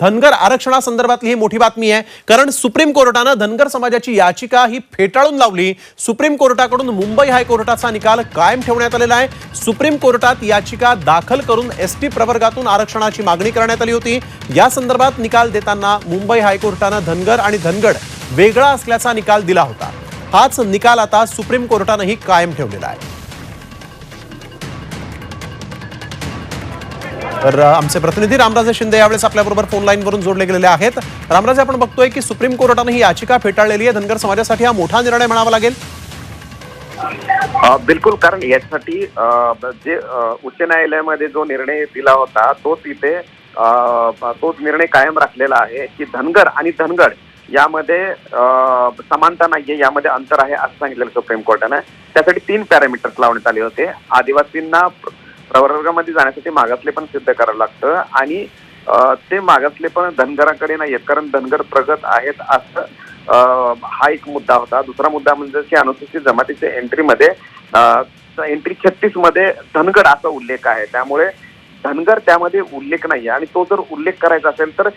धनगर आरक्षणासंदर्भातली ही मोठी बातमी आहे. कारण सुप्रीम कोर्टानं धनगर समाजाची याचिका ही फेटाळून लावली. सुप्रीम कोर्टाकडून मुंबई हायकोर्टाचा निकाल कायम ठेवण्यात आलेला आहे. सुप्रीम कोर्टात याचिका दाखल करून एस टी प्रवर्गातून आरक्षणाची मागणी करण्यात आली होती. या संदर्भात निकाल देताना मुंबई हायकोर्टानं धनगर आणि धनगड वेगळा असल्याचा निकाल दिला होता. हाच निकाल आता सुप्रीम कोर्टानंही कायम ठेवलेला आहे. तर आमचे प्रतिनिधी रामराजे शिंदे यावेळेस आपल्याबरोबर फोन लाईनवरून जोडले गेलेले आहेत. रामराजे आपण बघतोय की सुप्रीम कोर्टानं ही याचिका फेटाळलेली आहे. धनगर समाजासाठी हा मोठा निर्णय म्हणावा लागेल. बिलकुल कारण यासाठी जे उच्च न्यायालयामध्ये जो निर्णय दिला होता तो तिथे तोच निर्णय कायम राखलेला आहे की धनगर आणि धनगड यामध्ये समानता नाहीये यामध्ये अंतर आहे असं सांगितलेलं सुप्रीम कोर्टानं. त्यासाठी तीन पॅरामीटर्स लावण्यात आले होते. आदिवासींना प्रवर्गामध्ये जाण्यासाठी मागासले पण सिद्ध करावं लागतं. आणि ते मागासले पण धनगराकडे नाही आहेत कारण धनगर प्रगत आहेत असं हा एक मुद्दा होता. दुसरा मुद्दा म्हणजे की अनुसूचित जमातीच्या एंट्रीमध्ये एंट्री छत्तीसमध्ये धनगर असा उल्लेख आहे. त्यामुळे धनगर त्यामध्ये उल्लेख नाही आणि तो जर उल्लेख करायचा असेल तर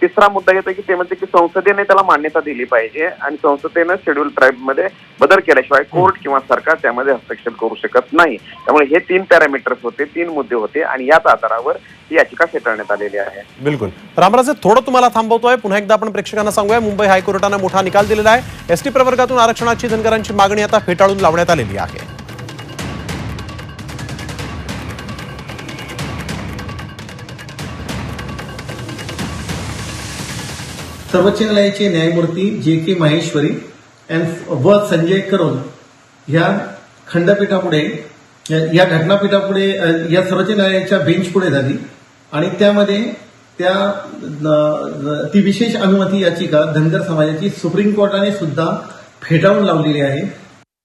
तिसरा मुद्दा येतो की ते म्हणजे की संसदेने त्याला मान्यता दिली पाहिजे आणि संसदेनं शेड्यूल ट्राईबमध्ये बदल केल्याशिवाय कोर्ट किंवा सरकार त्यामध्ये हस्तक्षेप करू शकत नाही. त्यामुळे हे तीन पॅरामीटर्स होते तीन मुद्दे होते आणि याच आधारावर ही याचिका फेटाळण्यात आलेली आहे. बिलकुल. रामराजे थोडं तुम्हाला थांबवतोय पुन्हा एकदा आपण प्रेक्षकांना सांगूया. मुंबई हायकोर्टानं मोठा निकाल दिलेला आहे. एस टी प्रवर्गातून आरक्षणाची धनगरांची मागणी आता फेटाळून लावण्यात आलेली आहे. सर्वोच्च न्यायालयाचे न्यायमूर्ती जे के माहेश्वरी अँड व संजय करोल ह्या खंडपीठापुढे या घटनापीठापुढे या सर्वोच्च न्यायालयाच्या बेंचपुढे झाली. आणि त्यामध्ये त्या ती विशेष अनुमती याचिका धनगर समाजाची सुप्रीम कोर्टाने सुद्धा फेटाळून लावलेली आहे.